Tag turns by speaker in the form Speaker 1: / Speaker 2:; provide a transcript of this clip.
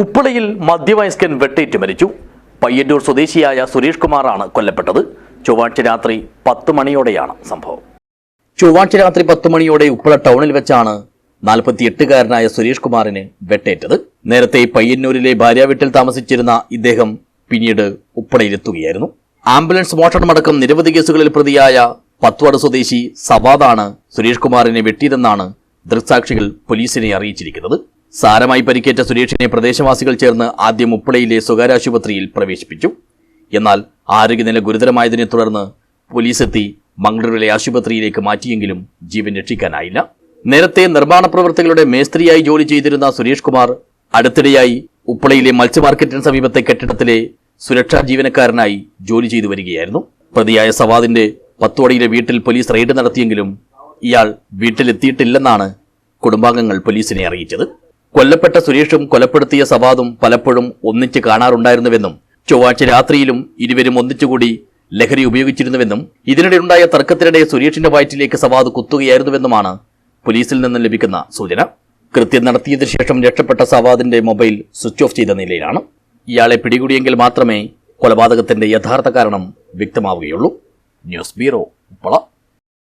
Speaker 1: ഉപ്പളയിൽ മധ്യവയസ്കൻ വെട്ടേറ്റ് മരിച്ചു. പയ്യന്നൂർ സ്വദേശിയായ സുരേഷ് കുമാറാണ് കൊല്ലപ്പെട്ടത്. ചൊവ്വാഴ്ച രാത്രി പത്ത് മണിയോടെയാണ് സംഭവം. ചൊവ്വാഴ്ച രാത്രി പത്ത് മണിയോടെ ഉപ്പള ടൗണിൽ വെച്ചാണ് നാൽപ്പത്തിയെട്ടുകാരനായ സുരേഷ് കുമാറിന് വെട്ടേറ്റത്. നേരത്തെ പയ്യന്നൂരിലെ ഭാര്യാവീട്ടിൽ താമസിച്ചിരുന്ന ഇദ്ദേഹം പിന്നീട് ഉപ്പളയിലെത്തുകയായിരുന്നു. ആംബുലൻസ് മോഷണമടക്കം നിരവധി കേസുകളിൽ പ്രതിയായ പത്വാട് സ്വദേശി സവാദാണ് സുരേഷ് കുമാറിനെ വെട്ടിയതെന്നാണ് ദൃക്സാക്ഷികൾ പോലീസിനെ അറിയിച്ചിരിക്കുന്നത്. സാരമായി പരിക്കേറ്റ സുരേഷിനെ പ്രദേശവാസികൾ ചേർന്ന് ആദ്യം ഉപ്പളയിലെ സ്വകാര്യ ആശുപത്രിയിൽ പ്രവേശിപ്പിച്ചു. എന്നാൽ ആരോഗ്യനില ഗുരുതരമായതിനെ തുടർന്ന് പോലീസ് എത്തി മംഗളൂരിലെ ആശുപത്രിയിലേക്ക് മാറ്റിയെങ്കിലും ജീവൻ രക്ഷിക്കാനായില്ല. നേരത്തെ നിർമ്മാണ പ്രവർത്തകരുടെ മേസ്ത്രിയായി ജോലി ചെയ്തിരുന്ന സുരേഷ് കുമാർ അടുത്തിടെയായി ഉപ്പളയിലെ മത്സ്യമാർക്കറ്റിന് സമീപത്തെ കെട്ടിടത്തിലെ സുരക്ഷാ ജീവനക്കാരനായി ജോലി ചെയ്തു വരികയായിരുന്നു. പ്രതിയായ സവാദിന്റെ പത്തോടിയിലെ വീട്ടിൽ പോലീസ് റെയ്ഡ് നടത്തിയെങ്കിലും ഇയാൾ വീട്ടിലെത്തിയിട്ടില്ലെന്നാണ് കുടുംബാംഗങ്ങൾ പോലീസിനെ അറിയിച്ചത്. കൊല്ലപ്പെട്ട സുരേഷും കൊലപ്പെടുത്തിയ സവാദും പലപ്പോഴും ഒന്നിച്ച് കാണാറുണ്ടായിരുന്നുവെന്നും ചൊവ്വാഴ്ച രാത്രിയിലും ഇരുവരും ഒന്നിച്ചുകൂടി ലഹരി ഉപയോഗിച്ചിരുന്നുവെന്നും ഇതിനിടെയുണ്ടായ തർക്കത്തിനിടെ സുരേഷിന്റെ വയറ്റിലേക്ക് സവാദ് കുത്തുകയായിരുന്നുവെന്നുമാണ് പോലീസിൽ നിന്ന് ലഭിക്കുന്ന സൂചന. കൃത്യം നടത്തിയതിനു ശേഷം രക്ഷപ്പെട്ട സവാദിന്റെ മൊബൈൽ സ്വിച്ച് ഓഫ് ചെയ്ത നിലയിലാണ്. ഇയാളെ പിടികൂടിയെങ്കിൽ മാത്രമേ കൊലപാതകത്തിന്റെ യഥാർത്ഥ കാരണം വ്യക്തമാവുകയുള്ളൂ. News bureau Uppala.